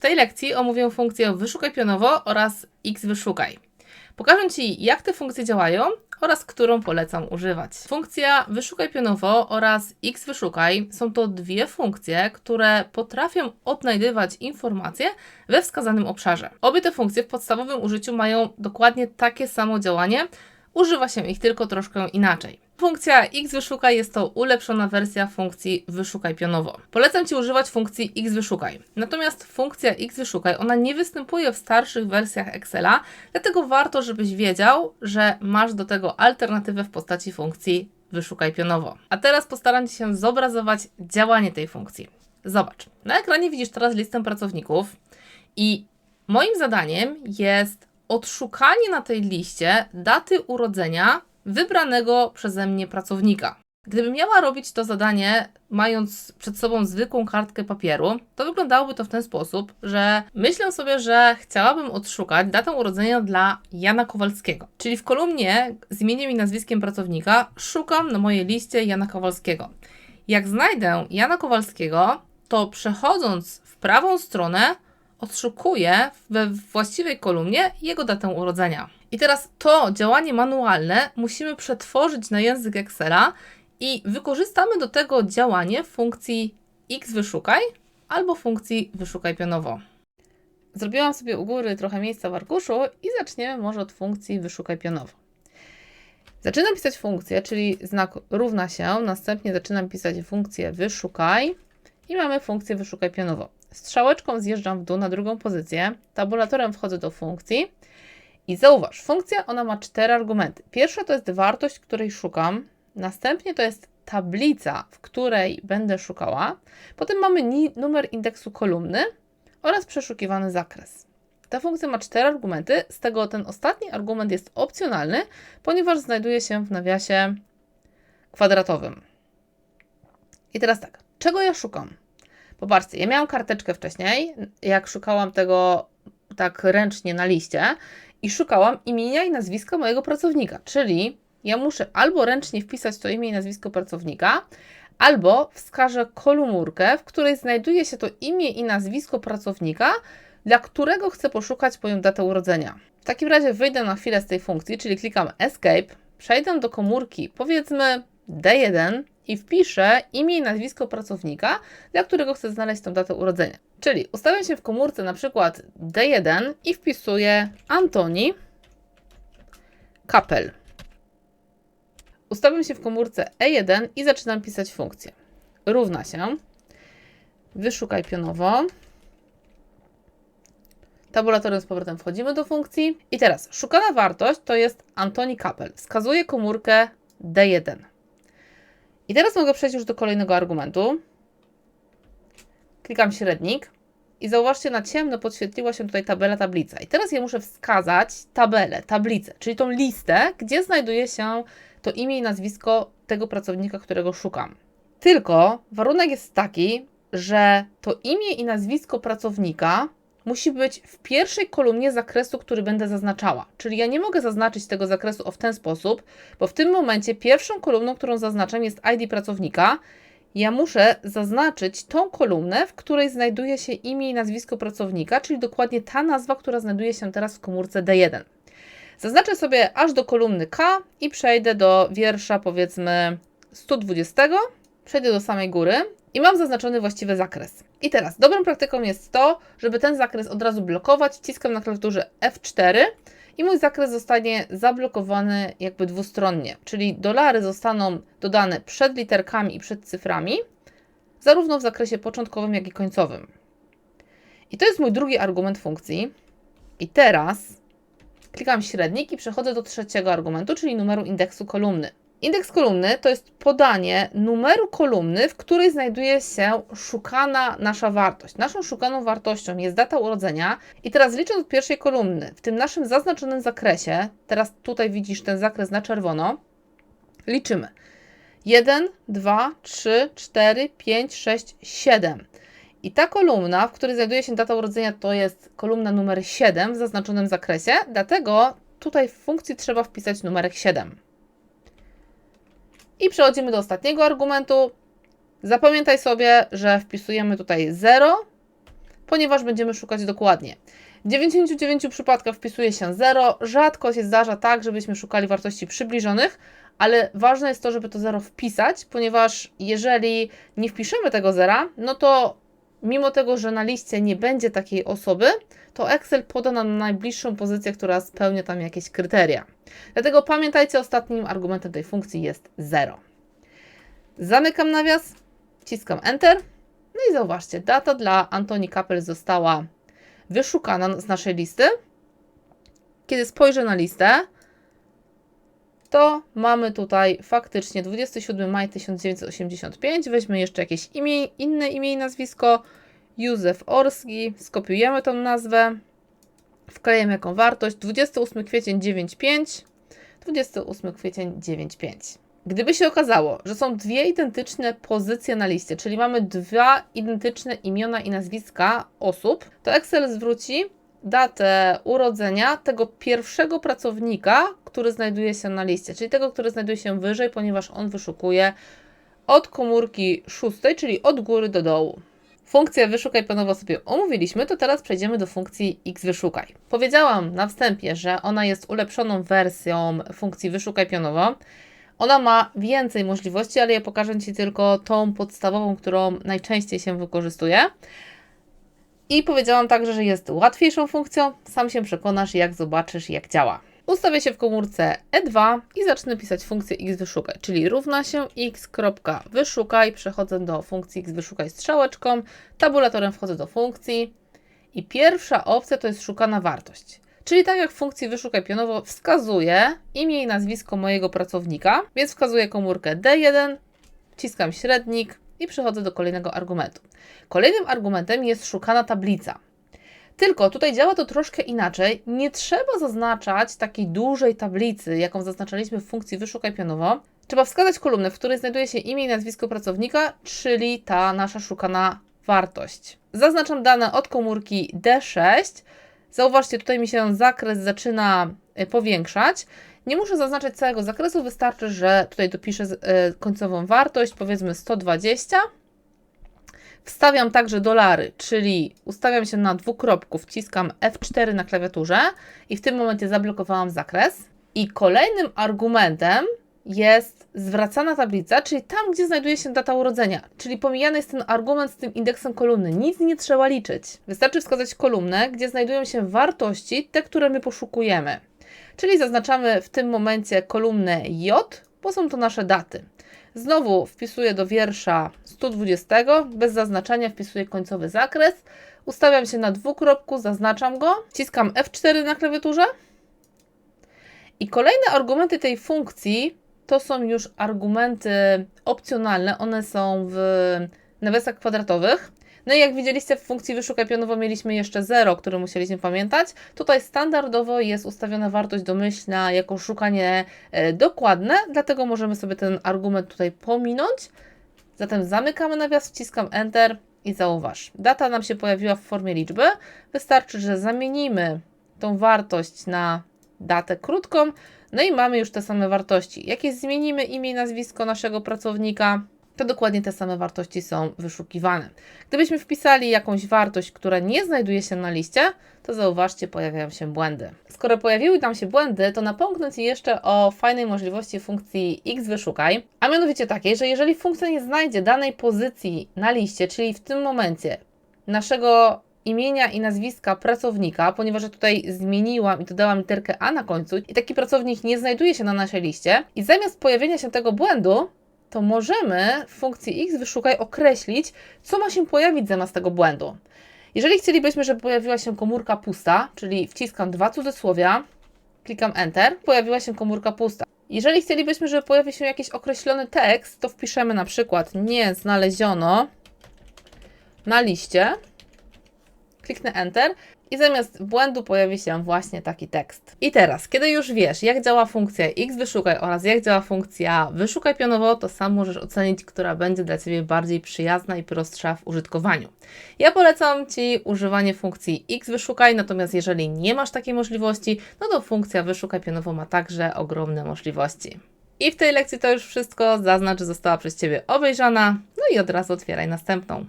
W tej lekcji omówię funkcję wyszukaj pionowo oraz x wyszukaj. Pokażę Ci, jak te funkcje działają oraz którą polecam używać. Funkcja wyszukaj pionowo oraz x wyszukaj są to dwie funkcje, które potrafią odnajdywać informacje we wskazanym obszarze. Obie te funkcje w podstawowym użyciu mają dokładnie takie samo działanie, używa się ich tylko troszkę inaczej. Funkcja x wyszukaj jest to ulepszona wersja funkcji wyszukaj pionowo. Polecam Ci używać funkcji x wyszukaj. Natomiast funkcja x wyszukaj, ona nie występuje w starszych wersjach Excela, dlatego warto, żebyś wiedział, że masz do tego alternatywę w postaci funkcji wyszukaj pionowo. A teraz postaram się zobrazować działanie tej funkcji. Zobacz, na ekranie widzisz teraz listę pracowników i moim zadaniem jest odszukanie na tej liście daty urodzenia wybranego przeze mnie pracownika. Gdybym miała robić to zadanie, mając przed sobą zwykłą kartkę papieru, to wyglądałoby to w ten sposób, że myślę sobie, że chciałabym odszukać datę urodzenia dla Jana Kowalskiego. Czyli w kolumnie z imieniem i nazwiskiem pracownika szukam na mojej liście Jana Kowalskiego. Jak znajdę Jana Kowalskiego, to przechodząc w prawą stronę, odszukuję we właściwej kolumnie jego datę urodzenia. I teraz to działanie manualne musimy przetworzyć na język Excela i wykorzystamy do tego działanie funkcji x wyszukaj albo funkcji wyszukaj pionowo. Zrobiłam sobie u góry trochę miejsca w arkuszu i zaczniemy może od funkcji wyszukaj pionowo. Zaczynam pisać funkcję, czyli znak równa się, następnie zaczynam pisać funkcję wyszukaj i mamy funkcję wyszukaj pionowo. Strzałeczką zjeżdżam w dół na drugą pozycję, tabulatorem wchodzę do funkcji i zauważ, funkcja ona ma cztery argumenty. Pierwsza to jest wartość, której szukam, następnie to jest tablica, w której będę szukała, potem mamy numer indeksu kolumny oraz przeszukiwany zakres. Ta funkcja ma cztery argumenty, z tego ten ostatni argument jest opcjonalny, ponieważ znajduje się w nawiasie kwadratowym. I teraz tak, czego ja szukam? Popatrzcie, ja miałam karteczkę wcześniej, jak szukałam tego tak ręcznie na liście i szukałam imienia i nazwiska mojego pracownika, czyli ja muszę albo ręcznie wpisać to imię i nazwisko pracownika, albo wskażę kolumurkę, w której znajduje się to imię i nazwisko pracownika, dla którego chcę poszukać moją datę urodzenia. W takim razie wyjdę na chwilę z tej funkcji, czyli klikam Escape, przejdę do komórki, powiedzmy D1 i wpiszę imię i nazwisko pracownika, dla którego chcę znaleźć tą datę urodzenia. Czyli ustawiam się w komórce na przykład D1 i wpisuję Antoni Kapel. Ustawiam się w komórce E1 i zaczynam pisać funkcję. Równa się. Wyszukaj pionowo. Tabulatorem z powrotem wchodzimy do funkcji. I teraz szukana wartość to jest Antoni Kapel. Wskazuję komórkę D1. I teraz mogę przejść już do kolejnego argumentu. Klikam średnik i zauważcie, na ciemno podświetliła się tutaj tabela, tablica. I teraz ja muszę wskazać tabelę, tablicę, czyli tą listę, gdzie znajduje się to imię i nazwisko tego pracownika, którego szukam. Tylko warunek jest taki, że to imię i nazwisko pracownika musi być w pierwszej kolumnie zakresu, który będę zaznaczała. Czyli ja nie mogę zaznaczyć tego zakresu o w ten sposób, bo w tym momencie pierwszą kolumną, którą zaznaczam jest ID pracownika. Ja muszę zaznaczyć tą kolumnę, w której znajduje się imię i nazwisko pracownika, czyli dokładnie ta nazwa, która znajduje się teraz w komórce D1. Zaznaczę sobie aż do kolumny K i przejdę do wiersza powiedzmy 120, przejdę do samej góry i mam zaznaczony właściwy zakres. I teraz dobrą praktyką jest to, żeby ten zakres od razu blokować. Wciskam na klawiaturze F4 i mój zakres zostanie zablokowany jakby dwustronnie, czyli dolary zostaną dodane przed literkami i przed cyframi, zarówno w zakresie początkowym, jak i końcowym. I to jest mój drugi argument funkcji. I teraz klikam średnik i przechodzę do trzeciego argumentu, czyli numeru indeksu kolumny. Indeks kolumny to jest podanie numeru kolumny, w której znajduje się szukana nasza wartość. Naszą szukaną wartością jest data urodzenia i teraz licząc od pierwszej kolumny, w tym naszym zaznaczonym zakresie, teraz tutaj widzisz ten zakres na czerwono, liczymy 1, 2, 3, 4, 5, 6, 7. I ta kolumna, w której znajduje się data urodzenia, to jest kolumna numer 7 w zaznaczonym zakresie, dlatego tutaj w funkcji trzeba wpisać numerek 7. I przechodzimy do ostatniego argumentu. Zapamiętaj sobie, że wpisujemy tutaj 0, ponieważ będziemy szukać dokładnie. W 99 przypadkach wpisuje się 0. Rzadko się zdarza tak, żebyśmy szukali wartości przybliżonych, ale ważne jest to, żeby to 0 wpisać, ponieważ jeżeli nie wpiszemy tego zera, no to mimo tego, że na liście nie będzie takiej osoby, to Excel poda nam najbliższą pozycję, która spełnia tam jakieś kryteria. Dlatego pamiętajcie, ostatnim argumentem tej funkcji jest 0. Zamykam nawias, wciskam Enter. No i zauważcie, data dla Antoni Kapel została wyszukana z naszej listy. Kiedy spojrzę na listę, to mamy tutaj faktycznie 27 maj 1985. Weźmy jeszcze jakieś imię, inne imię i nazwisko. Józef Orski. Skopiujemy tą nazwę. Wklejemy jaką wartość. 28 kwiecień 95. 28 kwiecień 95. Gdyby się okazało, że są dwie identyczne pozycje na liście, czyli mamy dwa identyczne imiona i nazwiska osób, to Excel zwróci datę urodzenia tego pierwszego pracownika, który znajduje się na liście, czyli tego, który znajduje się wyżej, ponieważ on wyszukuje od komórki szóstej, czyli od góry do dołu. Funkcję wyszukaj pionowo sobie omówiliśmy, to teraz przejdziemy do funkcji x wyszukaj. Powiedziałam na wstępie, że ona jest ulepszoną wersją funkcji wyszukaj pionowo. Ona ma więcej możliwości, ale ja pokażę Ci tylko tą podstawową, którą najczęściej się wykorzystuje. I powiedziałam także, że jest łatwiejszą funkcją. Sam się przekonasz, jak zobaczysz, jak działa. Ustawię się w komórce E2 i zacznę pisać funkcję x wyszukaj, czyli równa się x. wyszukaj, przechodzę do funkcji x wyszukaj strzałeczką, tabulatorem wchodzę do funkcji i pierwsza opcja to jest szukana wartość. Czyli tak jak w funkcji wyszukaj pionowo wskazuję imię i nazwisko mojego pracownika, więc wskazuję komórkę D1, wciskam średnik i przechodzę do kolejnego argumentu. Kolejnym argumentem jest szukana tablica. Tylko tutaj działa to troszkę inaczej. Nie trzeba zaznaczać takiej dużej tablicy, jaką zaznaczaliśmy w funkcji wyszukaj pionowo. Trzeba wskazać kolumnę, w której znajduje się imię i nazwisko pracownika, czyli ta nasza szukana wartość. Zaznaczam dane od komórki D6. Zauważcie, tutaj mi się zakres zaczyna e, powiększać. Nie muszę zaznaczać całego zakresu, wystarczy, że tutaj dopiszę e, końcową wartość, powiedzmy 120. Wstawiam także dolary, czyli ustawiam się na dwukropku, wciskam F4 na klawiaturze i w tym momencie zablokowałam zakres. I kolejnym argumentem jest zwracana tablica, czyli tam, gdzie znajduje się data urodzenia. Czyli pomijany jest ten argument z tym indeksem kolumny. Nic nie trzeba liczyć. Wystarczy wskazać kolumnę, gdzie znajdują się wartości, te, które my poszukujemy. Czyli zaznaczamy w tym momencie kolumnę J, bo są to nasze daty. Znowu wpisuję do wiersza 120, bez zaznaczenia wpisuję końcowy zakres, ustawiam się na dwukropku, zaznaczam go, wciskam F4 na klawiaturze. I kolejne argumenty tej funkcji to są już argumenty opcjonalne, one są w nawiasach kwadratowych. No i jak widzieliście w funkcji wyszukaj pionowo mieliśmy jeszcze 0, który musieliśmy pamiętać. Tutaj standardowo jest ustawiona wartość domyślna jako szukanie e, dokładne, dlatego możemy sobie ten argument tutaj pominąć. Zatem zamykamy nawias, wciskam Enter i zauważ, data nam się pojawiła w formie liczby. Wystarczy, że zamienimy tą wartość na datę krótką, no i mamy już te same wartości. Jak zmienimy imię i nazwisko naszego pracownika, to dokładnie te same wartości są wyszukiwane. Gdybyśmy wpisali jakąś wartość, która nie znajduje się na liście, to zauważcie, pojawiają się błędy. Skoro pojawiły tam się błędy, to napomknę Ci jeszcze o fajnej możliwości funkcji x wyszukaj, a mianowicie takiej, że jeżeli funkcja nie znajdzie danej pozycji na liście, czyli w tym momencie naszego imienia i nazwiska pracownika, ponieważ tutaj zmieniłam i dodałam literkę A na końcu i taki pracownik nie znajduje się na naszej liście i zamiast pojawienia się tego błędu, to możemy w funkcji x wyszukaj określić, co ma się pojawić zamiast tego błędu. Jeżeli chcielibyśmy, żeby pojawiła się komórka pusta, czyli wciskam dwa cudzysłowia, klikam Enter, pojawiła się komórka pusta. Jeżeli chcielibyśmy, żeby pojawił się jakiś określony tekst, to wpiszemy na przykład nie znaleziono na liście, kliknę Enter i zamiast błędu pojawi się właśnie taki tekst. I teraz, kiedy już wiesz, jak działa funkcja x wyszukaj oraz jak działa funkcja wyszukaj pionowo, to sam możesz ocenić, która będzie dla Ciebie bardziej przyjazna i prostsza w użytkowaniu. Ja polecam Ci używanie funkcji x wyszukaj, natomiast jeżeli nie masz takiej możliwości, no to funkcja wyszukaj pionowo ma także ogromne możliwości. I w tej lekcji to już wszystko. Zaznacz, że została przez Ciebie obejrzana. No i od razu otwieraj następną.